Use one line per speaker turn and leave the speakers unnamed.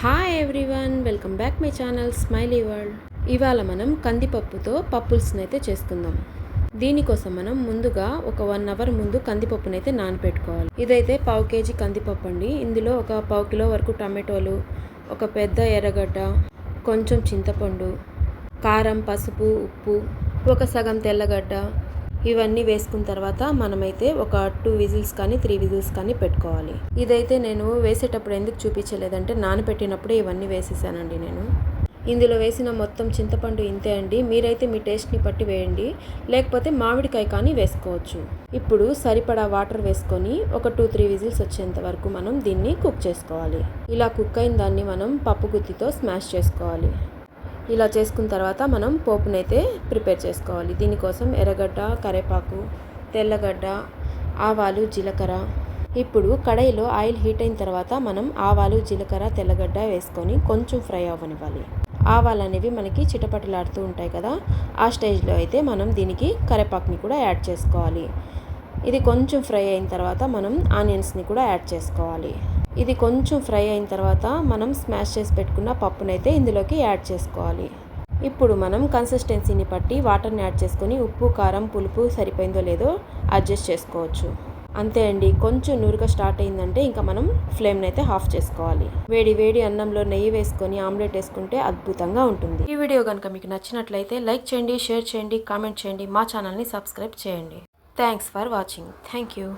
Hi everyone welcome back my channel smiley world ఇవాళ మనం కందిపప్పుతో పప్పుల్స్ని అయితే చేసుకుందాం. దీనికోసం మనం ముందుగా ఒక వన్ అవర్ ముందు కందిపప్పునైతే అయితే నానబెట్టుకోవాలి ఇదైతే పావు కేజీ కందిపప్పు అండి ఇందులో ఒక పావు కిలో వరకు టమాటోలు ఒక పెద్ద ఎర్రగడ్డ కొంచెం చింతపండు కారం పసుపు ఉప్పు ఒక సగం తెల్లగడ్డ ఇవన్నీ వేసుకున్న తర్వాత మనమైతే ఒక టూ విజిల్స్ కానీ త్రీ విజిల్స్ కానీ పెట్టుకోవాలి. ఇదైతే నేను వేసేటప్పుడు ఎందుకు చూపించలేదంటే నానబెట్టినప్పుడే ఇవన్నీ వేసేసానండి నేను. ఇందులో వేసిన మొత్తం చింతపండు ఇంతే అండి. మీరైతే మీ టేస్ట్ని బట్టి వేయండి. లేకపోతే మామిడికాయ కానీ వేసుకోవచ్చు. ఇప్పుడు సరిపడా వాటర్ వేసుకొని ఒక టూ త్రీ విజిల్స్ వచ్చేంత వరకు మనం దీన్ని కుక్ చేసుకోవాలి. ఇలా కుక్ అయిన దాన్ని మనం పప్పు గుత్తితో స్మాష్ చేసుకోవాలి. ఇలా చేసుకున్న తర్వాత మనం పోపునైతే ప్రిపేర్ చేసుకోవాలి. దీనికోసం ఎర్రగడ్డ కరేపాకు తెల్లగడ్డ ఆవాలు జీలకర్ర. ఇప్పుడు కడాయిలో ఆయిల్ హీట్ అయిన తర్వాత మనం ఆవాలు జీలకర్ర తెల్లగడ్డ వేసుకొని కొంచెం ఫ్రై అవ్వనివ్వాలి. ఆవాలు అనేవి మనకి చిటపటలాడుతూ ఉంటాయి కదా ఆ స్టేజ్లో అయితే మనం దీనికి కరేపాకుని కూడా యాడ్ చేసుకోవాలి. ఇది కొంచెం ఫ్రై అయిన తర్వాత మనం ఆనియన్స్ని కూడా యాడ్ చేసుకోవాలి. ఇది కొంచెం ఫ్రై అయిన తర్వాత మనం స్మాష్ చేసి పెట్టుకున్న పప్పునైతే ఇందులోకి యాడ్ చేసుకోవాలి. ఇప్పుడు మనం కన్సిస్టెన్సీని బట్టి వాటర్ని యాడ్ చేసుకొని ఉప్పు కారం పులుపు సరిపోయిందో లేదో అడ్జస్ట్ చేసుకోవచ్చు. అంతే అండి కొంచెం నూరుగా స్టార్ట్ అయిందంటే ఇంకా మనం ఫ్లేమ్ని అయితే ఆఫ్ చేసుకోవాలి. వేడి వేడి అన్నంలో నెయ్యి వేసుకొని ఆమ్లెట్ వేసుకుంటే అద్భుతంగా ఉంటుంది. ఈ వీడియో కనుక మీకు నచ్చినట్లయితే లైక్ చేయండి షేర్ చేయండి కామెంట్ చేయండి మా ఛానల్ని సబ్స్క్రైబ్ చేయండి. Thanks for watching. Thank you.